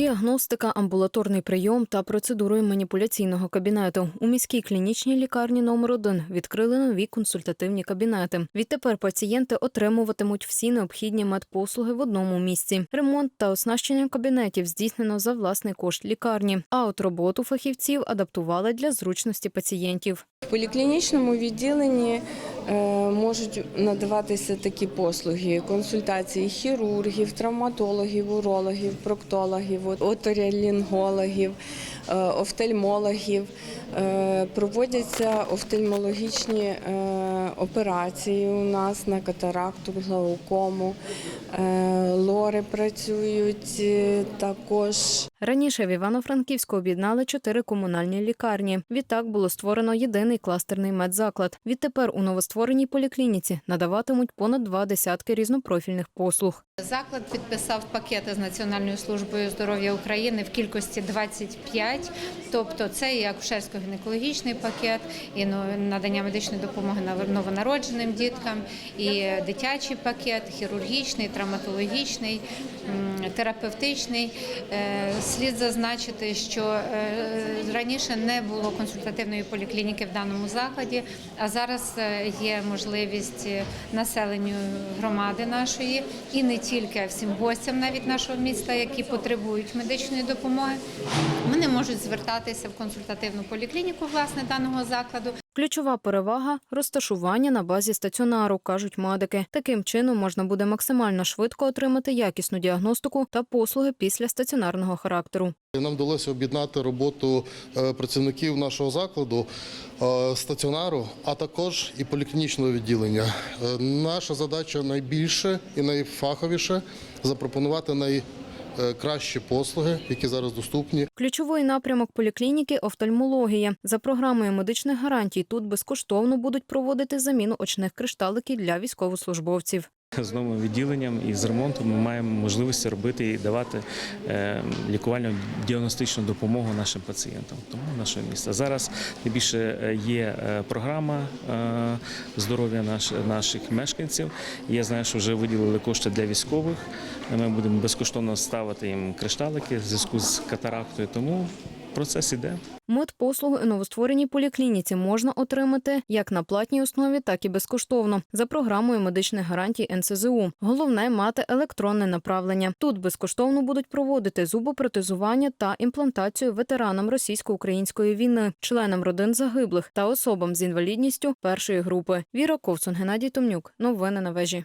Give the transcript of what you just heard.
Діагностика, амбулаторний прийом та процедури маніпуляційного кабінету у міській клінічній лікарні номер 1 відкрили нові консультативні кабінети. Відтепер пацієнти отримуватимуть всі необхідні медпослуги в одному місці. Ремонт та оснащення кабінетів здійснено за власний кошт лікарні. А от роботу фахівців адаптували для зручності пацієнтів. В поліклінічному відділенні можуть надаватися такі послуги: консультації хірургів, травматологів, урологів, проктологів, оторіалінгологів, е, офтальмологів. Е, Проводяться офтальмологічні е, операції у нас на катаракту, глаукому, Е, працюють е, також. Раніше в Івано-Франківську об'єднали чотири комунальні лікарні. Відтак було створено єдиний кластерний медзаклад. Відтепер у новоствореній поліклініці надаватимуть понад два десятки різнопрофільних послуг. Заклад підписав пакети з Національною службою здоров'я України в кількості 25, тобто це і акушерсько-гінекологічний пакет, і ну, надання медичної допомоги на- новонародженим діткам, і дитячий пакет, хірургічний, травматологічний, терапевтичний. Е, Слід зазначити, що е, раніше не було консультативної поліклініки в даному закладі, а зараз е, є можливість населенню громади нашої і не тільки всім гостям навіть нашого міста, які потребують медичної допомоги. Вони можуть звертатися в консультативну поліклініку власне даного закладу. Ключова перевага розташування на базі стаціонару, кажуть медики. Таким чином можна буде максимально швидко отримати якісну діагностику та послуги після стаціонарного характеру. Нам вдалося об'єднати роботу е, працівників нашого закладу, е, стаціонару, а також і поліклінічного відділення. Е, Наша задача найбільше і найфаховіше запропонувати найкращі послуги, які зараз доступні. Ключовий напрямок поліклініки офтальмологія. За програмою медичних гарантій тут безкоштовно будуть проводити заміну очних кришталиків для військовослужбовців. З новим відділенням і з ремонтом ми маємо можливість робити і давати е, лікувальну діагностичну допомогу нашим пацієнтам. Тому наше місто зараз найбільше е, є е, програма здоров'я наших мешканців. Я знаю, що вже виділили кошти для військових. Ми будемо безкоштовно ставити їм кришталики в зв'язку з катарактою. Тому процес іде. Медпослуги у новоствореній поліклініці можна отримати як на платній основі, так і безкоштовно за програмою медичних гарантій НСЗУ. Головне мати електронне направлення. Тут безкоштовно будуть проводити зубопротезування та імплантацію ветеранам російсько-української війни, членам родин загиблих та особам з інвалідністю першої групи. Віра Ковцун, Геннадій Томнюк. Новини на вежі.